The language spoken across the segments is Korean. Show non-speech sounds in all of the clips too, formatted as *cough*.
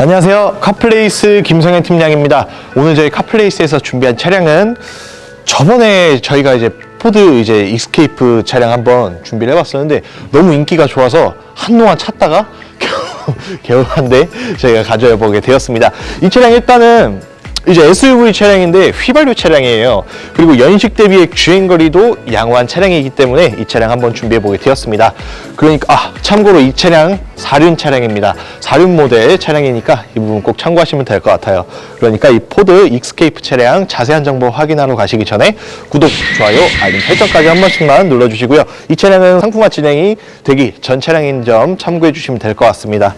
안녕하세요. 카플레이스 김성현 팀장입니다. 오늘 저희 카플레이스에서 준비한 차량은 저번에 저희가 이제 포드 이제 익스케이프 차량 한번 준비를 해봤었는데 너무 인기가 좋아서 한동안 찾다가 *laughs* 겨우, 한대 저희가 가져와 보게 되었습니다. 이 차량 일단은 이제 SUV 차량인데 휘발유 차량이에요. 그리고 연식 대비의 주행거리도 양호한 차량이기 때문에 이 차량 한번 준비해 보게 되었습니다. 그러니까 아 참고로 이 차량 4륜 차량입니다. 4륜 모델 차량이니까 이 부분 꼭 참고하시면 될 것 같아요. 그러니까 이 포드 익스케이프 차량 자세한 정보 확인하러 가시기 전에 구독, 좋아요, 알림 설정까지 한 번씩만 눌러주시고요. 이 차량은 상품화 진행이 되기 전 차량인 점 참고해 주시면 될 것 같습니다.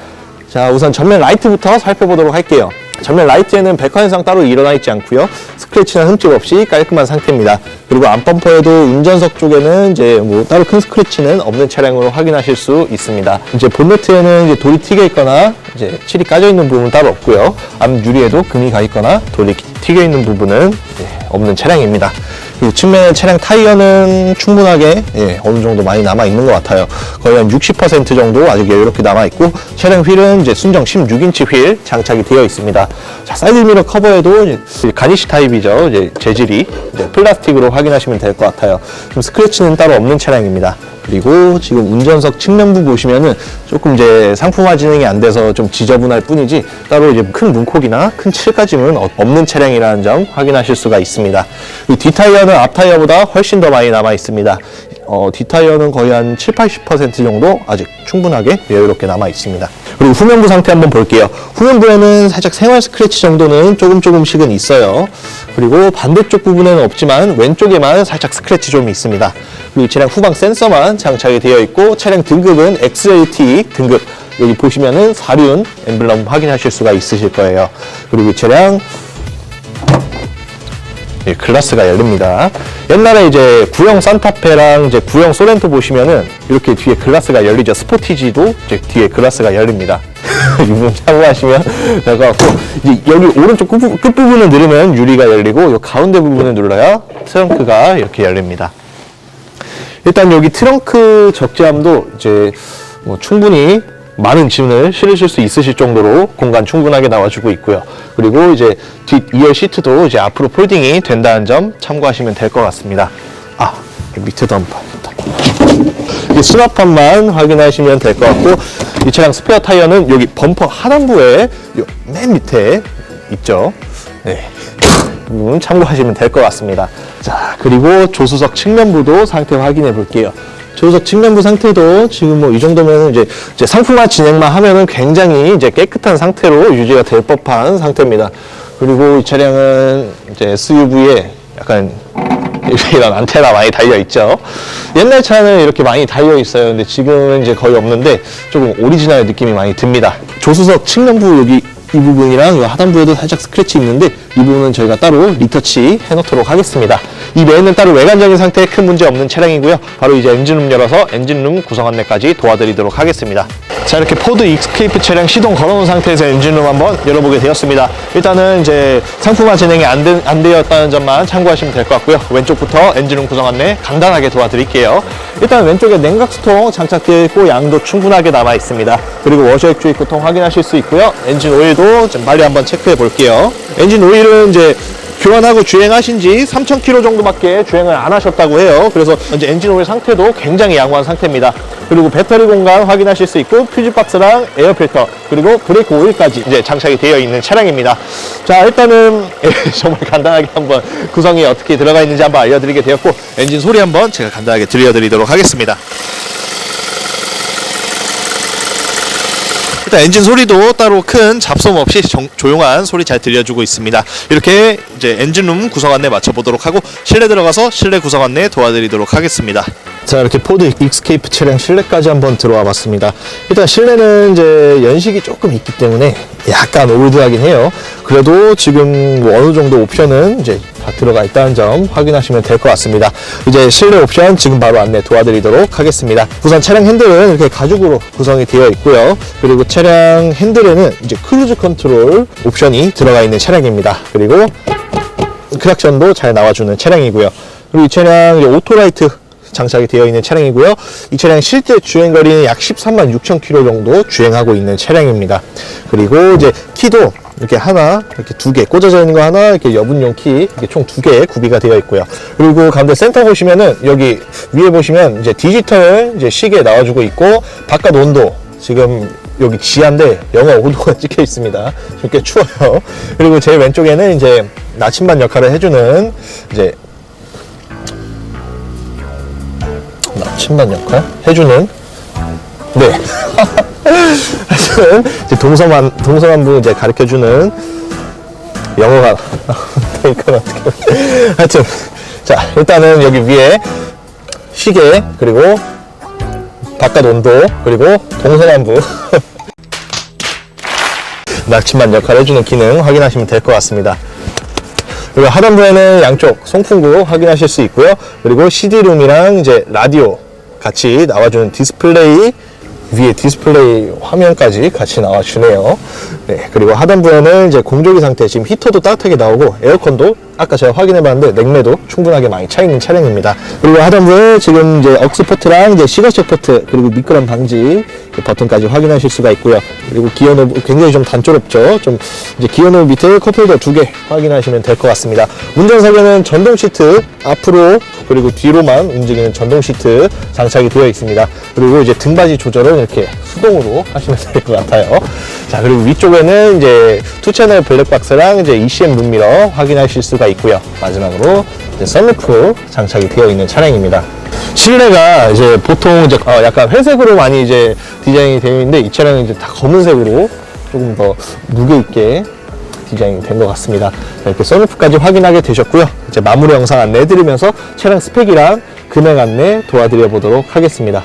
자, 우선 전면 라이트부터 살펴보도록 할게요. 전면 라이트에는 백화 현상 따로 일어나 있지 않고요. 스크래치나 흠집 없이 깔끔한 상태입니다. 그리고 안범퍼에도 운전석 쪽에는 이제 뭐 따로 큰 스크래치는 없는 차량으로 확인하실 수 있습니다. 이제 본네트에는 이제 돌이 튀겨 있거나 이제 칠이 까져 있는 부분은 따로 없고요. 앞 유리에도 금이 가 있거나 돌이 튀겨 있는 부분은 예, 없는 차량입니다. 그리고 측면 차량 타이어는 충분하게 예, 어느 정도 많이 남아 있는 것 같아요. 거의 한 60% 정도 아직 여유롭게 남아 있고 차량 휠은 이제 순정 16인치 휠 장착이 되어 있습니다. 자 사이드 미러 커버에도 이제 가니시 타입이죠. 이제 재질이 이제 플라스틱으로 확인하시면 될 것 같아요. 좀 스크래치는 따로 없는 차량입니다. 그리고 지금 운전석 측면부 보시면은 조금 이제 상품화 진행이 안 돼서 좀 지저분할 뿐이지 따로 이제 큰 문콕이나 큰 어- 없는 차량이라는 점 확인하실 수가 있습니다. 이 뒷타이어는 앞타이어보다 훨씬 더 많이 남아 있습니다. 어, 뒷타이어는 거의 한 7, 80% 정도 아직 충분하게 여유롭게 남아 있습니다. 그리고 후면부 상태 한번 볼게요. 후면부에는 살짝 생활 스크래치 정도는 조금 조금씩은 있어요. 그리고 반대쪽 부분에는 없지만 왼쪽에만 살짝 스크래치 좀 있습니다. 그리고 이 차량 후방 센서만 장착이 되어 있고 차량 등급은 XLT 등급 여기 보시면은 4륜 엠블럼 확인하실 수가 있으실 거예요. 그리고 이 차량 예, 글라스가 열립니다. 옛날에 이제 구형 산타페랑 이제 구형 소렌토 보시면은 이렇게 뒤에 글라스가 열리죠. 스포티지도 이제 뒤에 글라스가 열립니다. *laughs* 이 부분 참고하시면 *laughs* 될 것 같고 이제 여기 오른쪽 끝, 끝 부분을 누르면 유리가 열리고 이 가운데 부분을 눌러야 트렁크가 이렇게 열립니다. 일단 여기 트렁크 적재함도 이제 뭐 충분히 많은 짐을 실으실 수 있으실 정도로 공간 충분하게 나와주고 있고요. 그리고 이제 뒷 2열 시트도 이제 앞으로 폴딩이 된다는 점 참고하시면 될 것 같습니다. 아, 밑에도 한번. 이 수납판만 확인하시면 될 것 같고 이 차량 스페어 타이어는 여기 범퍼 하단부에 요맨 밑에 있죠. 네. 참고하시면 될 것 같습니다. 자, 그리고 조수석 측면부도 상태 확인해 볼게요. 조수석 측면부 상태도 지금 뭐 이 정도면 이제, 이제 상품화 진행만 하면은 굉장히 이제 깨끗한 상태로 유지가 될 법한 상태입니다. 그리고 이 차량은 이제 SUV에 약간 이런 안테나 많이 달려 있죠. 옛날 차는 이렇게 많이 달려 있어요. 근데 지금은 이제 거의 없는데 조금 오리지널 느낌이 많이 듭니다. 조수석 측면부 여기 이 부분이랑 이 하단부에도 살짝 스크래치 있는데 이 부분은 저희가 따로 리터치 해놓도록 하겠습니다. 이 메인은 따로 외관적인 상태에 큰 문제 없는 차량이고요. 바로 이제 엔진룸 열어서 엔진룸 구성 안내까지 도와드리도록 하겠습니다. 자 이렇게 포드 익스케이프 차량 시동 걸어놓은 상태에서 엔진룸 한번 열어보게 되었습니다. 일단은 이제 상품화 진행이 안, 되, 안 되었다는 점만 참고하시면 될 것 같고요. 왼쪽부터 엔진룸 구성 안내 간단하게 도와드릴게요. 일단 왼쪽에 냉각수통 장착되어 있고 양도 충분하게 남아 있습니다. 그리고 워셔액 주입구통 확인하실 수 있고요. 엔진 오일도 좀 빨리 한번 체크해 볼게요. 엔진 오일은 이제 교환하고 주행하신 지 3,000km 정도밖에 주행을 안 하셨다고 해요. 그래서 이제 엔진 오일 상태도 굉장히 양호한 상태입니다. 그리고 배터리 공간 확인하실 수 있고 퓨즈 박스랑 에어 필터 그리고 브레이크 오일까지 이제 장착이 되어 있는 차량입니다. 자 일단은 *laughs* 정말 간단하게 한번 구성이 어떻게 들어가 있는지 한번 알려드리게 되었고 엔진 소리 한번 제가 간단하게 들려드리도록 하겠습니다. 일단 엔진 소리도 따로 큰 잡소음 없이 정- 조용한 소리 잘 들려주고 있습니다. 이렇게 이제 엔진룸 구성 안내 맞춰보도록 하고 실내 들어가서 실내 구성 안내 도와드리도록 하겠습니다. 자 이렇게 포드 익스케이프 차량 실내까지 한번 들어와 봤습니다. 일단 실내는 이제 연식이 조금 있기 때문에 약간 올드하긴 해요. 그래도 지금 뭐 어느 정도 옵션은 이제 다 들어가 있다는 점 확인하시면 될 것 같습니다. 이제 실내 옵션 지금 바로 안내 도와드리도록 하겠습니다. 우선 차량 핸들은 이렇게 가죽으로 구성이 되어 있고요. 그리고 차량 핸들에는 이제 크루즈 컨트롤 옵션이 들어가 있는 차량입니다. 그리고 크락션도 잘 나와주는 차량이고요. 그리고 이 차량 오토라이트 장착이 되어 있는 차량이고요. 이 차량 실제 주행 거리는 약 13만 6천 킬로 정도 주행하고 있는 차량입니다. 그리고 이제 키도 이렇게 하나, 이렇게 두 개, 꽂아져 있는 거 하나, 이렇게 여분용 키, 이렇게 총 두 개 구비가 되어 있고요. 그리고 가운데 센터 보시면은 여기 위에 보시면 이제 디지털 이제 시계 나와주고 있고, 바깥 온도, 지금 여기 지하인데 영하 5도가 *laughs* 찍혀 있습니다. 좀 꽤 추워요. 그리고 제 왼쪽에는 이제 나침반 역할을 해주는 이제 나침반 역할 해주는 네. *laughs* 이제 동서만 동서남부 이제 가르쳐 주는 영어가 *laughs* 그러니까 어떻게 하여튼 자 일단은 여기 위에 시계 그리고 바깥 온도 그리고 동서남부 *laughs* 나침반 역할을 해주는 기능 확인하시면 될 것 같습니다. 그리고 하단부에는 양쪽 송풍구 확인하실 수 있고요. 그리고 CD룸이랑 이제 라디오 같이 나와주는 디스플레이 위에 디스플레이 화면까지 같이 나와주네요. 네, 그리고 하단부에는 이제 공조기 상태, 지금 히터도 따뜻하게 나오고 에어컨도 아까 제가 확인해봤는데 냉매도 충분하게 많이 차 있는 차량입니다. 그리고 하단부에 지금 이제 억스 포트랑 이제 시거식 포트 그리고 미끄럼 방지 버튼까지 확인하실 수가 있고요. 그리고 기어 노브 굉장히 좀 단조롭죠. 좀 이제 기어 노브 밑에 컵홀더 두 개 확인하시면 될 것 같습니다. 운전석에는 전동 시트 앞으로 그리고 뒤로만 움직이는 전동 시트 장착이 되어 있습니다. 그리고 이제 등받이 조절은 이렇게 수동으로 하시면 *laughs* 될 것 같아요. 자, 그리고 위쪽에는 이제 투 채널 블랙박스랑 이제 ECM 룸미러 확인하실 수가 있고요. 마지막으로 이제 썬루프 장착이 되어 있는 차량입니다. 실내가 이제 보통 이제 어, 약간 회색으로 많이 이제 디자인이 되어 있는데 이 차량은 이제 다 검은색으로 조금 더 무게 있게 디자인이 된 것 같습니다. 자, 이렇게 썬루프까지 확인하게 되셨고요. 이제 마무리 영상 안내해드리면서 차량 스펙이랑 금액 안내 도와드려 보도록 하겠습니다.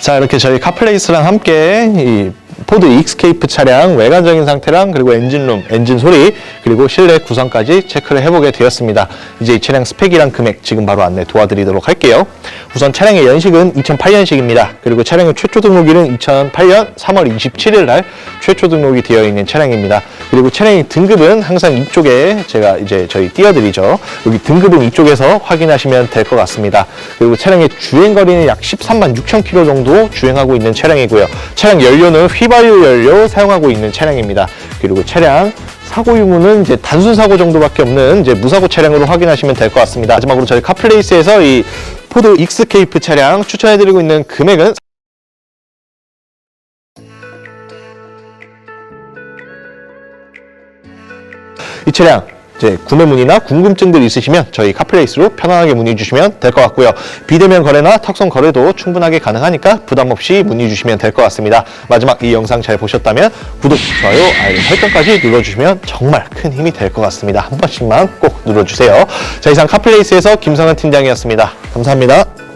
자 이렇게 저희 카플레이스랑 함께 이 포드 익스케이프 차량 외관적인 상태랑 그리고 엔진룸, 엔진 소리 그리고 실내 구성까지 체크를 해보게 되었습니다. 이제 이 차량 스펙이랑 금액 지금 바로 안내 도와드리도록 할게요. 우선 차량의 연식은 2008년식입니다. 그리고 차량의 최초 등록일은 2008년 3월 27일 날 최초 등록이 되어 있는 차량입니다. 그리고 차량의 등급은 항상 이쪽에 제가 이제 저희 띄워드리죠. 여기 등급은 이쪽에서 확인하시면 될 것 같습니다. 그리고 차량의 주행 거리는 약 13만 6천 킬로 정도 주행하고 있는 차량이고요. 차량 연료는 휘발유 연료 사용하고 있는 차량입니다. 그리고 차량 사고 유무는 이제 단순 사고 정도밖에 없는 이제 무사고 차량으로 확인하시면 될 것 같습니다. 마지막으로 저희 카플레이스에서 이 포드 익스케이프 차량 추천해드리고 있는 금액은 이 차량 이제 구매 문의나 궁금증들 있으시면 저희 카플레이스로 편안하게 문의 주시면 될 것 같고요. 비대면 거래나 탁송 거래도 충분하게 가능하니까 부담 없이 문의 주시면 될 것 같습니다. 마지막 이 영상 잘 보셨다면 구독, 좋아요, 알림 설정까지 눌러주시면 정말 큰 힘이 될 것 같습니다. 한 번씩만 꼭 눌러주세요. 자 이상 카플레이스에서 김성현 팀장이었습니다. 감사합니다.